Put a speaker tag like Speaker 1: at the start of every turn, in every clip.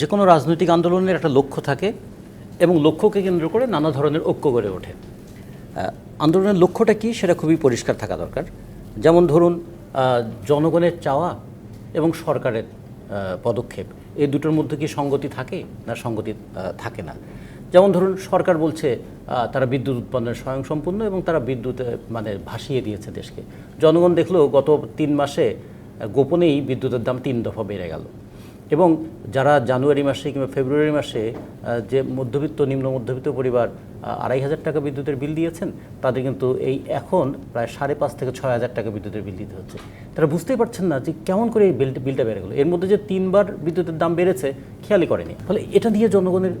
Speaker 1: যে কোনো রাজনৈতিক আন্দোলনের একটা লক্ষ্য থাকে এবং লক্ষ্যকে কেন্দ্র করে নানা ধরনের ঐক্য গড়ে ওঠে। আন্দোলনের লক্ষ্যটা কি সেটা খুবই পরিষ্কার থাকা দরকার। যেমন ধরুন জনগণের চাওয়া এবং সরকারের পদক্ষেপ, এই দুটোর মধ্যে কি সঙ্গতি থাকে না সঙ্গতি থাকে না? যেমন ধরুন, সরকার বলছে তারা বিদ্যুৎ উৎপাদনের স্বয়ংসম্পূর্ণ এবং তারা বিদ্যুৎ মানে ভাসিয়ে দিয়েছে দেশকে। জনগণ দেখল, গত তিন মাসে গোপনেই বিদ্যুতের দাম তিন দফা বেড়ে গেল। এবং যারা জানুয়ারি মাসে কিংবা ফেব্রুয়ারি মাসে যে মধ্যবিত্ত, নিম্ন মধ্যবিত্ত পরিবার আড়াই হাজার টাকা বিদ্যুতের বিল দিয়েছেন, তাদের কিন্তু এই এখন প্রায় সাড়ে পাঁচ থেকে ছয় হাজার টাকা বিদ্যুতের বিল দিতে হচ্ছে। তারা বুঝতেই পারছেন না যে কেমন করে এই বিলটা বিলটা বেড়ে গেলো এর মধ্যে যে তিনবার বিদ্যুতের দাম বেড়েছে, খেয়ালই করেনি। ফলে এটা দিয়ে জনগণের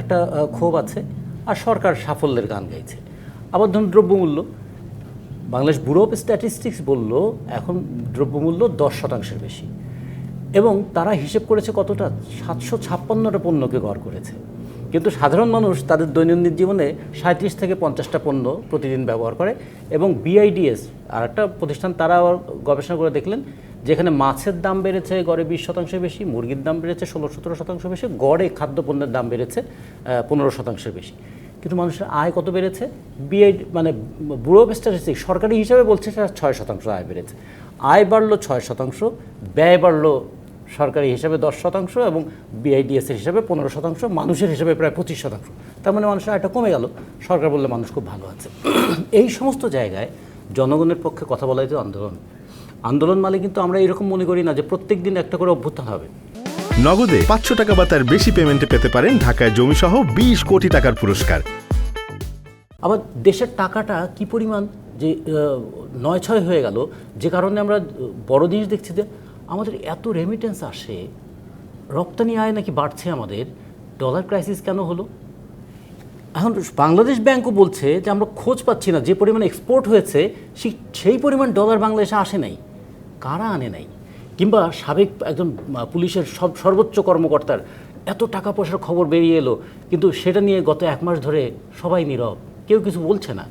Speaker 1: একটা ক্ষোভ আছে, আর সরকার সাফল্যের গান গাইছে। আবার ধরুন দ্রব্যমূল্য। বাংলাদেশ ব্যুরো অফ স্ট্যাটিস্টিক্স বলল, এখন দ্রব্যমূল্য দশ শতাংশের বেশি। এবং তারা হিসেব করেছে কতটা? সাতশো ছাপ্পান্নটা পণ্যকে গড় করেছে। কিন্তু সাধারণ মানুষ তাদের দৈনন্দিন জীবনে সাঁত্রিশ থেকে পঞ্চাশটা পণ্য প্রতিদিন ব্যবহার করে এবং বিআইডিএস আর একটা প্রতিষ্ঠান তারা গবেষণা করে দেখলেন, যেখানে মাছের দাম বেড়েছে গড়ে বিশ শতাংশ বেশি, মুরগির দাম বেড়েছে ষোলো সতেরো শতাংশ বেশি, গড়ে খাদ্যপণ্যের দাম বেড়েছে পনেরো শতাংশের বেশি। কিন্তু মানুষের আয় কত বেড়েছে? বিআই মানে ব্যুরো অফ স্ট্যাটিস্টিক্স সরকারি হিসাবে বলছে সেটা ছয় শতাংশ আয় বেড়েছে। আয় বাড়লো ছয় শতাংশ, ব্যয় বাড়লো সরকারি হিসাবে দশ শতাংশ এবং বিআইডিএসের হিসাবে পনেরো শতাংশ মানুষের হিসাবে প্রায় পঁচিশ শতাংশ। তার মানে মানুষের আয়টা কমে গেল। সরকার বললে মানুষ খুব ভালো আছে। এই সমস্ত জায়গায় জনগণের পক্ষে কথা বলাই তো আন্দোলন। আন্দোলন মানে কিন্তু আমরা এরকম মনে করি না যে প্রত্যেক দিন একটা করে অভ্যুত্থান হবে।
Speaker 2: নগদে পাঁচশো টাকা বা তার বেশি পেমেন্টে পেতে পারেন ঢাকায় জমিসহ বিশ কোটি টাকার পুরস্কার।
Speaker 1: আবার দেশের টাকাটা কি পরিমাণ? যে নয় ছয় হয়ে গেল। যে কারণে আমরা বড় জিনিস দেখছি যে আমাদের এত রেমিটেন্স আসে, রপ্তানি আয় নাকি বাড়ছে আমাদের ডলার ক্রাইসিস কেন হলো? এখন বাংলাদেশ ব্যাংকও বলছে যে আমরা খোঁজ পাচ্ছি না, যে পরিমাণ এক্সপোর্ট হয়েছে, সেই পরিমাণ ডলার বাংলাদেশে আসে নাই, কারা আনে নাই? কিংবা সাবেক একজন পুলিশের সব, সর্বোচ্চ কর্মকর্তার এত টাকা পয়সার খবর বেরিয়ে এলো, কিন্তু সেটা নিয়ে গত এক মাস ধরে সবাই নীরব, কেউ কিছু বলছে না।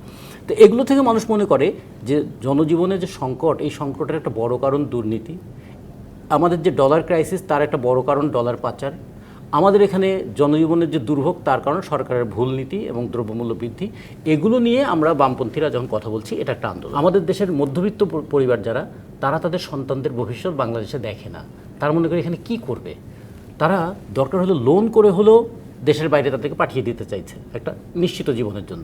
Speaker 1: তো এগুলো থেকে মানুষ মনে করে যে জনজীবনে যে সংকট, এই সংকটের একটা বড় কারণ দুর্নীতি আমাদের যে ডলার ক্রাইসিস তার একটা বড় কারণ ডলার পাচার। আমাদের এখানে জনজীবনের যে দুর্ভোগ, তার কারণ সরকারের ভুল নীতি এবং দ্রব্যমূল্য বৃদ্ধি। এগুলো নিয়ে আমরা বামপন্থীরা যখন কথা বলছি, এটা একটা আন্দোলন। আমাদের দেশের মধ্যবিত্ত পরিবার যারা, তারা তাদের সন্তানদের ভবিষ্যৎ বাংলাদেশে দেখে না। তার মনে করে এখানে কি করবে? তারা দরকার হলো লোন করে হলেও দেশের বাইরে তাদেরকে পাঠিয়ে দিতে চাইছে একটা নিশ্চিত জীবনের জন্য।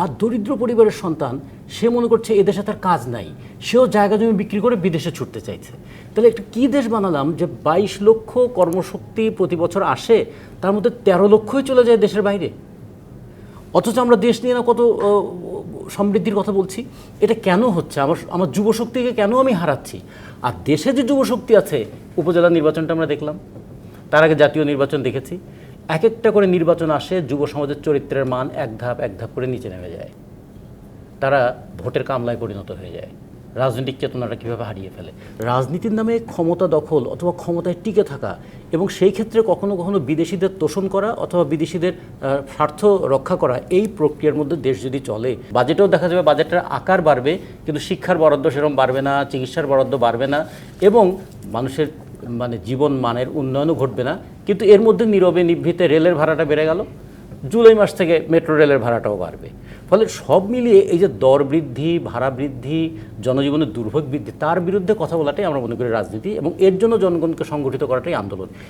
Speaker 1: আর দরিদ্র পরিবারের সন্তান, সে মনে করছে এদেশে তার কাজ নাই। সেও জায়গা জমি বিক্রি করে বিদেশে ছুটতে চাইছে। তাহলে একটা কী দেশ বানালাম যে বাইশ লক্ষ কর্মশক্তি প্রতি বছর আসে, তার মধ্যে তেরো লক্ষই চলে যায় দেশের বাইরে? অথচ আমরা দেশ নিয়ে না কত সমৃদ্ধির কথা বলছি। এটা কেন হচ্ছে? আমার আমার যুবশক্তিকে কেন আমি হারাচ্ছি? আর দেশে যে যুবশক্তি আছে, উপজেলা নির্বাচনটা আমরা দেখলাম। তার আগে জাতীয় নির্বাচন দেখেছি। এক একটা করে নির্বাচন আসে, যুব সমাজের চরিত্রের মান এক ধাপ এক ধাপ করে নিচে নেমে যায়। তারা ভোটের কামলায় পরিণত হয়ে যায়। রাজনৈতিক চেতনাটা কীভাবে হারিয়ে ফেলে? রাজনীতির নামে ক্ষমতা দখল অথবা ক্ষমতায় টিকে থাকা এবং সেই ক্ষেত্রে কখনো কখনো বিদেশিদের তোষণ করা অথবা বিদেশিদের স্বার্থ রক্ষা করা এই প্রক্রিয়ার মধ্যে দেশ যদি চলে বাজেটেও দেখা যাবে বাজেটের আকার বাড়বে, কিন্তু শিক্ষার বরাদ্দ সেরকম বাড়বে না, চিকিৎসার বরাদ্দ বাড়বে না এবং মানুষের মানে জীবন মানের উন্নয়নও ঘটবে না। কিন্তু এর মধ্যে নীরবে নিভৃতে রেলের ভাড়াটা বেড়ে গেল। জুলাই মাস থেকে মেট্রো রেলের ভাড়াটাও বাড়বে। ফলে সব মিলিয়ে এই যে দর বৃদ্ধি, ভাড়া বৃদ্ধি জনজীবনের দুর্ভোগ বৃদ্ধি, তার বিরুদ্ধে কথা বলাটাই আমরা মনে করি রাজনীতি এবং এর জন্য জনগণকে সংগঠিত করাটাই আন্দোলন।